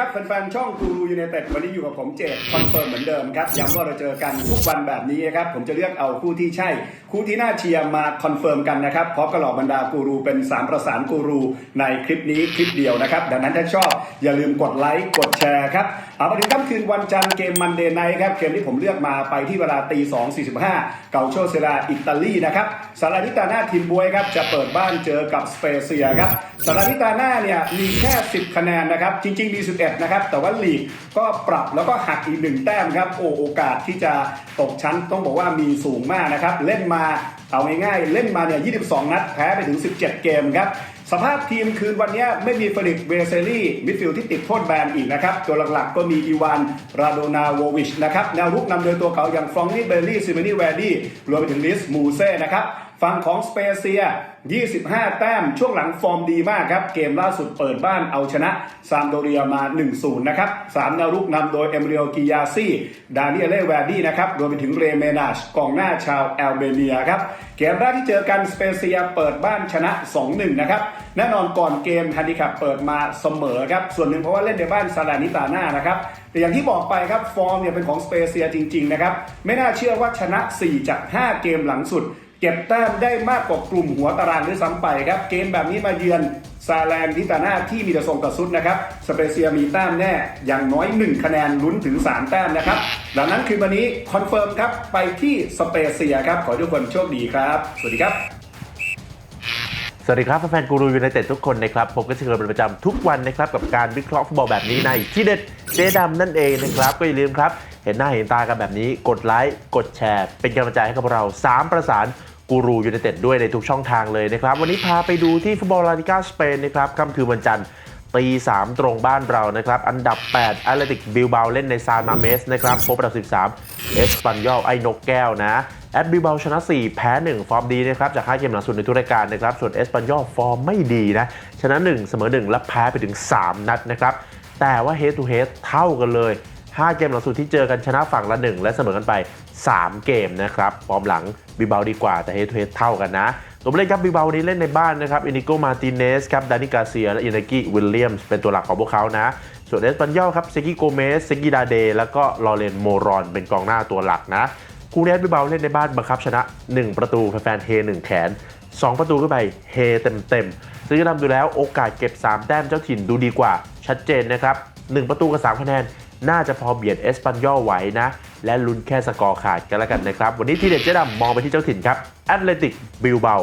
ครับแฟนๆช่องกูรูยูเนเต็ดวันนี้อยู่กับผมเจดคอนเฟิร์มเหมือนเดิมครับย้ำว่าเราเจอกันทุกวันแบบนี้นะครับผมจะเลือกเอาคู่ที่ใช่ คู่ที่น่าเชียร์มาคอนเฟิร์มกันนะครับเพราะกระหล่อบรรดากูรูเป็นสามประสานกูรูในคลิปนี้คลิปเดียวนะครับดังนั้นถ้าชอบอย่าลืมกดไลค์กดแชร์ครับ เอามาถึงค่ำคืนวันจันทร์เกมมันเดย์ไนท์ครับ เกมที่ผมเลือกมาไปที่เวลาตีสองสี่สิบห้าเกาโชเซราอิตาลีนะครับซาลานิตาหน้าทีมบวยครับ จะเปิดบ้านเจอกับสเปเซียครับซาลานิตาหน้าเนี่ยมีแค่ 10 คะแนนนะครับ จริง ๆ มี 11 นะครับ แต่ว่าลีกก็ปรับแล้วก็หักอีกหนึ่งแต้มครับ โอโอกาสที่จะตกชั้นต้องบอกว่ามีสูงมากนะครับ เล่นมาเอาง่ายๆเล่นมาเนี่ย22 นัดแพ้ไปถึง 17 เกมครับ สภาพทีมคืนวันนี้ไม่มีเฟลิกเวเซลี่มิดฟิลด์ที่ติดโทษแบนอีกนะครับ ตัวหลักๆก็มีอีวานราโดนาโววิชนะครับแนวรุกนำโดยตัวเขาอย่างฟรองนี่เบลลี่ซิเมนี่แวร์ดี้รวมไปถึงลิสมูเซ่นะครับ ฝั่งของสเปเซีย 25 แต้ม ช่วงหลังฟอร์มดีมากครับ เกมล่าสุดเปิดบ้านเอาชนะซามโดเรียมา 1-0 นะครับ3แนวรุกนำโดยเอมเรียกิยาซี่ ดานิเอเลแวร์ดี้นะครับ รวมไปถึงเรเมนาชกองหน้าชาวแอลเบเนียครับ เกมแรกที่เจอกันสเปเซียเปิดบ้านชนะ 2-1 นะครับ แน่นอนก่อนเกมฮันดิคับเปิดมาเสมอครับ ส่วนหนึ่งเพราะว่าเล่นในบ้านซาลานิตาน่านะครับแต่อย่างที่บอกไปครับฟอร์มเนี่ยเป็นของสเปเซียจริงๆนะครับ ไม่น่าเชื่อว่าชนะ 4 จาก 5 เกมหลังสุด เก็บแต้มได้มากกว่ากลุ่มหัวตารางด้วยซ้ำไปครับ เกมแบบนี้มาเยือนซาแลนดิตาน่าที่มีแต่ทรงกระสุดนะครับ สเปเซียมีแต้มแน่ อย่างน้อย 1 คะแนนลุ้นถึง 3 แต้มนะครับ ดังนั้นคือวันนี้คอนเฟิร์มครับ ไปที่สเปเซียครับ ขอทุกคนโชคดีครับ สวัสดีครับ สวัสดีครับแฟนกูรูยูไนเต็ดทุกคนนะครับผมก็เชิญเป็นประจำทุกวันนะครับกับการวิเคราะห์ฟุตบอลแบบนี้ในที่เด็ดเจดำนั่นเองนะครับก็อย่าลืมครับ เห็นหน้าเห็นตากันแบบนี้ กดไลค์กดแชร์ เป็นกำลังใจให้กับเรา 3 ประสาน กูรูยูไนเต็ดด้วยในทุกช่องทางเลยนะครับ วันนี้พาไปดูที่ฟุตบอลลาลิกาสเปนนะครับค่ำคืนวันจันทร์ตี3ตรงบ้านเรานะครับ อันดับ 8 a t l e t i c b i l b a o เล่นในซานมาเมสนะครับ พบอันดับ 13 เอสปันยอลไอ้นกแก้วนะ แอดบิลเบาชนะ 4 แพ้ 1 ฟอร์มดีนะครับ จาก5เกมหลังสุดในทุกรายการนะครับ ส่วนเอสปันยอลฟอร์มไม่ดีนะ ชนะ 1 เสมอ 1 และแพ้ไปถึง 3 นัดนะครับ แต่ว่า head to h e a เท่ากันเลย 5 เกมหลังสุดที่เจอกันชนะฝั่งละ 1 และเสมอกันไป 3 เกมนะครับฟอร์มหลังบิเบาดีกว่าแต่ head to head เท่ากันนะตัวเล่นครับบิเบานี้เล่นในบ้านนะครับอินิโกมาติเนสครับดานิกาเซียและอินากิวิลเลียมส์เป็นตัวหลักของพวกเขานะส่วนเอสปันยอลครับเซกิโกเมสเซกิดาเดแล้วก็ลอเรนโมรอนเป็นกองหน้าตัวหลักนะคู่นี้บิเบาเล่นในบ้านบังคับชนะ 1 ประตูแฟนเฮ1แขน 2 ประตูขึ้นไปเฮเต็มๆซึ่งนำดูแล้วโอกาสเก็บ 3 แต้มเจ้าถิ่นดูดีกว่าชัดเจนนะครับ 1 ประตูกับ3คะแนน น่าจะพอเบียดเอสปันยอลไหวนะ และลุ้นแค่สกอร์ขาดกันแล้วกันนะครับ วันนี้ทีเด็ดเจ๊ดำมองไปที่เจ้าถิ่นครับแอตเลติกบิลเบา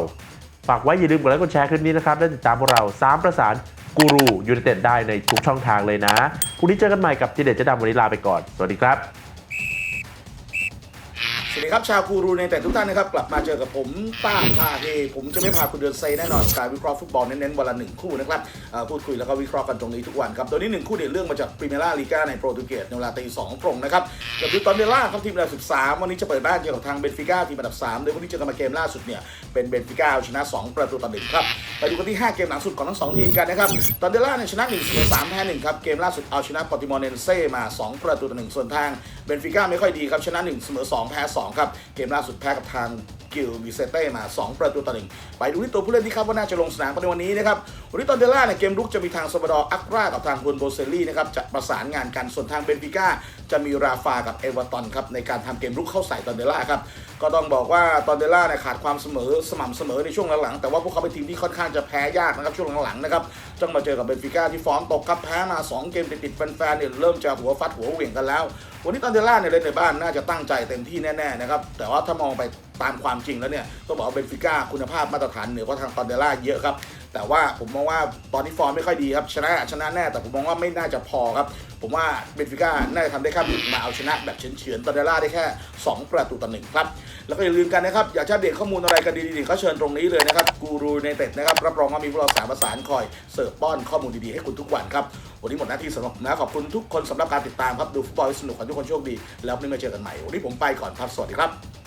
ฝากไว้อย่าลืมกดไลค์กดแชร์คลิปนี้นะครับและติดตามพวกเรา 3 ประสานกูรูยูไนเต็ดได้ในทุกช่องทางเลยนะพรุ่งนี้เจอกันใหม่กับทีเด็ดเจ๊ดำวันนี้ลาไปก่อน สวัสดีครับ วัสดีครับชาวกูรูในแต่ทุกท่านนะครับ กลับมาเจอกับผมต้าชาเฮผมจะไม่พาคุณเดินเซแน่นอนการวิเคราะห์ฟุตบอลเน้นๆวันละหนึ่งคู่นะครับพูดคุยแล้วก็วิเคราะห์กันตรงนี้ทุกวันครับตัวนี้หนึ่งคู่เด่นเรื่องมาจากพรีเมียร์ลีกาในโปรตุเกสในเวลาตีสองตรงนะครับกับดูตอนเดล่าครับทีมอันดับสิบสามวันนี้จะเปิดบ้านเจอกับทางเบนฟิก้าทีมอันดับสามโดยวันนี้เจอกันมาเกมล่าสุดเนี่ยเป็นเบนฟิก้าเอาชนะสองประตูต่อหนึ่งครับไปดูกันที่ห้าเกมหลังสุดของทั้งสองทีมกันนะครับตอนเดล่าเนี่ยชนะหนึ่งเสมอสามแพ้หนึ่งครับเกมล่าสุดเอาชนะปอติมอร์เนนเซ่มาสองประตูต่อหนึ่งส่วนทางเบนฟิก้าไม่ค่อยดีครับชนะหนึ่งเสมอสองแพ้ส2 ครับ เกมล่าสุดแพ้กับทางกิลบิเซเต้มา 2 ประตูต่อหนึ่งไปดูที่ตัวผู้เล่นที่คาดว่าน่าจะลงสนามในวันนี้นะครับวันนี้ตอนเดล่าเนี่ยเกมรุกจะมีทางซาบาดอร์อักรากับทางฮุนโบเซลลี่นะครับจะประสานงานกันส่วนทางเบนฟิก้าจะมีราฟากับเอเวอร์ตันครับในการทำเกมรุกเข้าใส่ตอนเดล่าครับก็ต้องบอกว่าตอนเดล่าเนี่ยขาดความเสมอสม่ำเสมอในช่วงหลังๆแต่ว่าพวกเขาเป็นทีมที่ค่อนข้างจะแพ้ยากนะครับช่วงหลังๆนะครับต้องมาเจอกับเบนฟิก้าที่ฟอร์มตกครับแพ้มาสองเกมติดๆแฟนๆเนี่ยเริ่มจะหัวฟัดหัวเหวี่ยงกันแล้ว วันนี้ตอนเดล่าเนี่ยเล่นในบ้านน่าจะตั้งใจเต็มที่แน่ๆนะครับแต่ว่าถ้ามองไป ตามความจริงแล้วเนี่ยก็บอกว่าเบนฟิก้าคุณภาพมาตรฐานเหนือกว่าทางตอนเดล่าเยอะครับ แต่ว่าผมมองว่าตอนนี้ฟอร์มไม่ค่อยดีครับชนะชนะแน่แต่ผมมองว่าไม่น่าจะพอครับ ผมว่าเบนฟิก้าน่าจะทำได้แค่บุกมาเอาชนะแบบเฉือนๆตอนเดล่าได้แค่ 2 ประตูต่อหนึ่งครับ แล้วก็อย่าลืมกันนะครับ อยากจะเดตข้อมูลอะไรกันดีๆก็เชิญตรงนี้เลยนะครับกูรูในเต็ดนะครับรับรองว่ามีพวกเราสามประสานคอยเสิร์ฟป้อนข้อมูลดีๆให้คุณทุกวันครับวันนี้หมดหน้าที่สำหรับผมนะขอบคุณทุกคนสำหรับการติดตามครับดูฟุตบอลให้สนุกขอให้ทุกคนโชคดี แล้วพรุ่งนี้มาเจอกันใหม่วันนี้ผมไปก่อนครับสวัสดีครับ